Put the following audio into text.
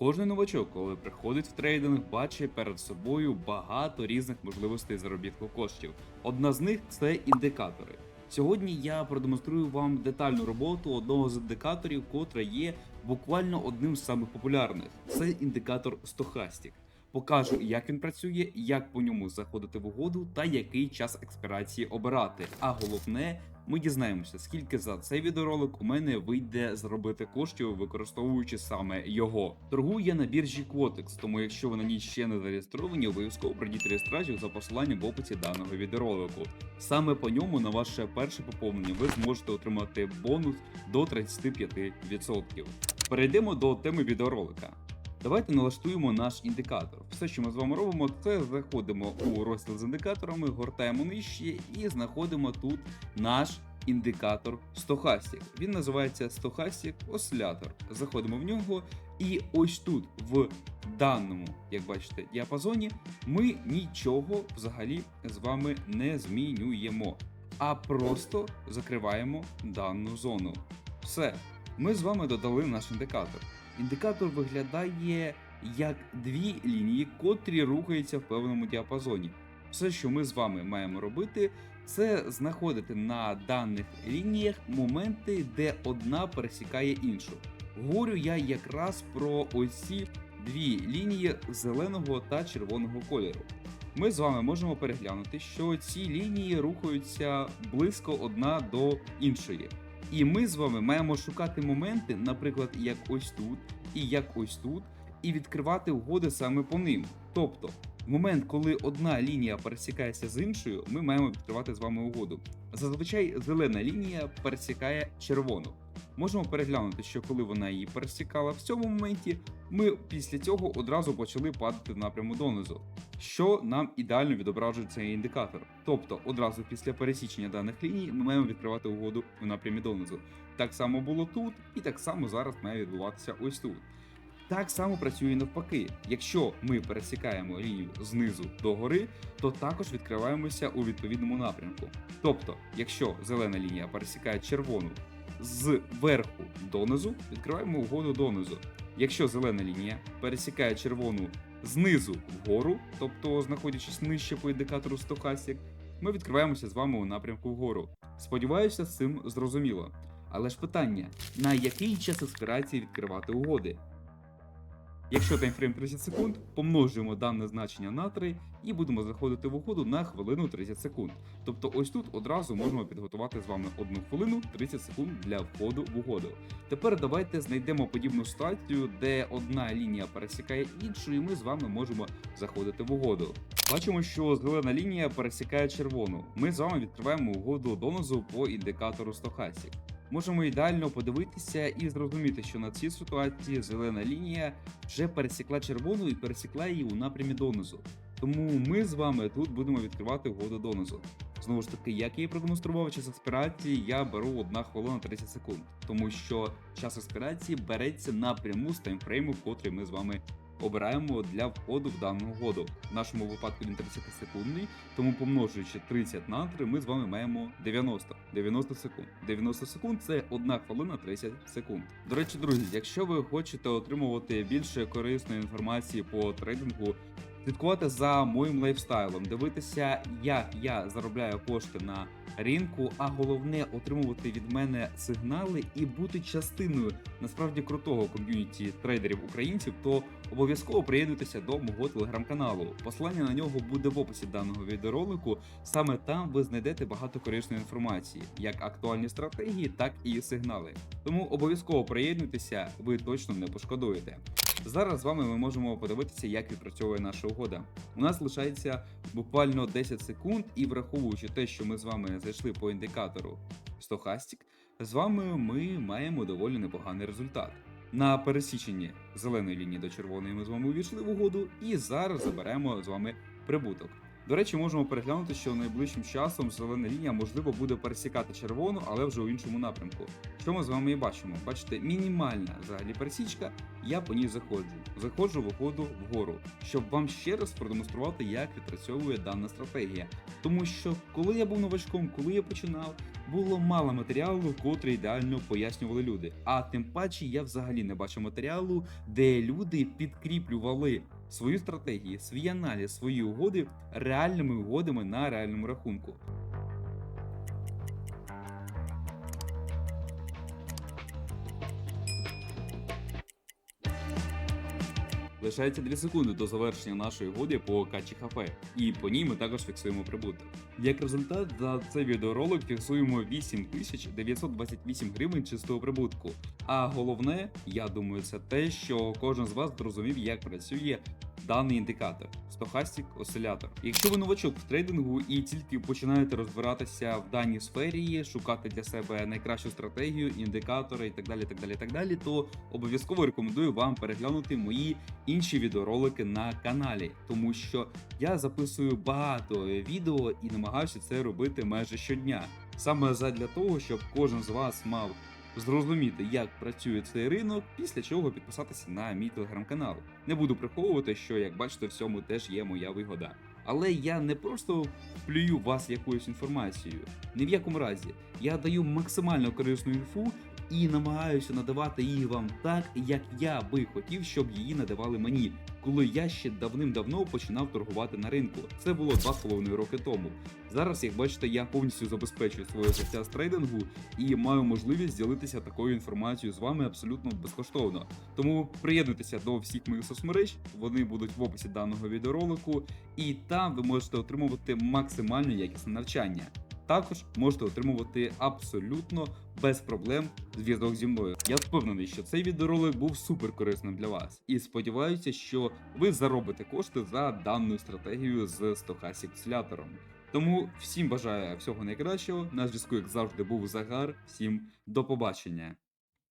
Кожний новачок, коли приходить в трейдинг, бачить перед собою багато різних можливостей заробітку коштів. Одна з них це індикатори. Сьогодні я продемонструю вам детальну роботу одного з індикаторів, котра є буквально одним з самих популярних. Це індикатор Stochastic. Покажу, як він працює, як по ньому заходити в угоду та який час експірації обирати. А головне, ми дізнаємося, скільки за цей відеоролик у мене вийде заробити коштів, використовуючи саме його. Торгую я на біржі Quotex, тому якщо ви на ній ще не зареєстровані, обов'язково пройдіть реєстрацію за посиланням в описі даного відеоролику. Саме по ньому на ваше перше поповнення ви зможете отримати бонус до 35%. Перейдемо до теми відеоролика. Давайте налаштуємо наш індикатор. Все, що ми з вами робимо, це заходимо у розділ з індикаторами, гортаємо нижче і знаходимо тут наш індикатор Stochastic. Він називається Stochastic Oscillator. Заходимо в нього, і ось тут, в даному, як бачите, діапазоні, ми нічого взагалі з вами не змінюємо, а просто закриваємо дану зону. Все, ми з вами додали наш індикатор. Індикатор виглядає як дві лінії, котрі рухаються в певному діапазоні. Все, що ми з вами маємо робити, це знаходити на даних лініях моменти, де одна пересікає іншу. Говорю я якраз про ось ці дві лінії зеленого та червоного кольору. Ми з вами можемо переглянути, що ці лінії рухаються близько одна до іншої. І ми з вами маємо шукати моменти, наприклад, як ось тут і як ось тут, і відкривати угоди саме по ним. Тобто, в момент, коли одна лінія пересікається з іншою, ми маємо відкривати з вами угоду. Зазвичай зелена лінія пересікає червону. Можемо переглянути, що коли вона її пересікала в цьому моменті, ми після цього одразу почали падати в напряму донизу, що нам ідеально відображує цей індикатор. Тобто, одразу після пересічення даних ліній ми маємо відкривати угоду в напрямі донизу. Так само було тут, і так само зараз має відбуватися ось тут. Так само працює навпаки. Якщо ми пересікаємо лінію знизу до гори, то також відкриваємося у відповідному напрямку. Тобто, якщо зелена лінія пересікає червону з верху донизу, відкриваємо угоду донизу. Якщо зелена лінія пересікає червону знизу вгору, тобто знаходячись нижче по індикатору Stochastic, ми відкриваємося з вами у напрямку вгору. Сподіваюся, з цим зрозуміло. Але ж питання: на який час експірації відкривати угоди? Якщо таймфрейм 30 секунд, помножуємо дане значення на 3 і будемо заходити в угоду на хвилину 30 секунд. Тобто ось тут одразу можемо підготувати з вами 1 хвилину 30 секунд для входу в угоду. Тепер давайте знайдемо подібну ситуацію, де одна лінія пересікає іншу, і ми з вами можемо заходити в угоду. Бачимо, що зелена лінія пересікає червону. Ми з вами відкриваємо угоду донизу по індикатору Stochastic. Можемо ідеально подивитися і зрозуміти, що на цій ситуації зелена лінія вже пересікла червону і пересікла її у напрямі донизу. Тому ми з вами тут будемо відкривати угоду донизу. Знову ж таки, як я і продемонстрував час експірації, я беру 1 хвилина 30 секунд, тому що час експірації береться напряму з таймфрейму, котрий ми з вами обираємо для входу в дану угоду. В нашому випадку він 30 секундний, тому помножуючи 30 на 3, ми з вами маємо 90. 90 секунд. 90 секунд це 1 хвилина 30 секунд. До речі, друзі, якщо ви хочете отримувати більше корисної інформації по трейдингу, слідкувати за моїм лайфстайлом, дивитися, як я заробляю кошти на ринку, а головне отримувати від мене сигнали і бути частиною насправді крутого ком'юніті трейдерів українців, то обов'язково приєднуйтеся до мого телеграм-каналу. Посилання на нього буде в описі даного відеоролику. Саме там ви знайдете багато корисної інформації, як актуальні стратегії, так і сигнали. Тому обов'язково приєднуйтеся, ви точно не пошкодуєте. Зараз з вами ми можемо подивитися, як відпрацьовує наша угода. У нас лишається буквально 10 секунд, і враховуючи те, що ми з вами зайшли по індикатору Stochastic, з вами ми маємо доволі непоганий результат. На пересіченні зеленої лінії до червоної ми з вами увійшли в угоду, і зараз заберемо з вами прибуток. До речі, можемо переглянути, що найближчим часом зелена лінія можливо буде пересікати червону, але вже у іншому напрямку. Що ми з вами і бачимо? Бачите, мінімальна взагалі пересічка, я по ній заходжу. Заходжу в угоду вгору, щоб вам ще раз продемонструвати, як відпрацьовує дана стратегія. Тому що коли я був новачком, коли я починав, було мало матеріалу, котрий ідеально пояснювали люди. А тим паче я взагалі не бачу матеріалу, де люди підкріплювали свої стратегії, свій аналіз, свої угоди реальними угодами на реальному рахунку. Лишається 2 секунди до завершення нашої угоди по качі ХП, і по ній ми також фіксуємо прибуток. Як результат, за цей відеоролик фіксуємо 8928 гривень чистого прибутку. А головне, я думаю, це те, що кожен з вас зрозумів, як працює даний індикатор стохастик осцилятор. Якщо ви новачок в трейдингу і тільки починаєте розбиратися в даній сфері, шукати для себе найкращу стратегію, індикатори і так далі, так далі, так далі, то обов'язково рекомендую вам переглянути мої інші відеоролики на каналі, тому що я записую багато відео і намагаюся це робити майже щодня. Саме задля того, щоб кожен з вас мав зрозуміти, як працює цей ринок, після чого підписатися на мій телеграм-канал. Не буду приховувати, що як бачите, в цьому теж є моя вигода. Але я не просто плюю вас якоюсь інформацією. Ні в якому разі. Я даю максимально корисну інфу і намагаюся надавати її вам так, як я би хотів, щоб її надавали мені, коли я ще давним-давно починав торгувати на ринку. Це було 2,5 роки тому. Зараз, як бачите, я повністю забезпечую своє життя з трейдингу і маю можливість ділитися такою інформацією з вами абсолютно безкоштовно. Тому приєднуйтеся до всіх моїх соцмереж, вони будуть в описі даного відеоролику, і там ви можете отримувати максимально якісне навчання. Також можете отримувати абсолютно без проблем зв'язок зі мною. Я впевнений, що цей відеоролик був супер корисним для вас, і сподіваюся, що ви заробите кошти за дану стратегію з Stochastic осцилятором. Тому всім бажаю всього найкращого. На зв'язку, як завжди, був Загар. Всім до побачення.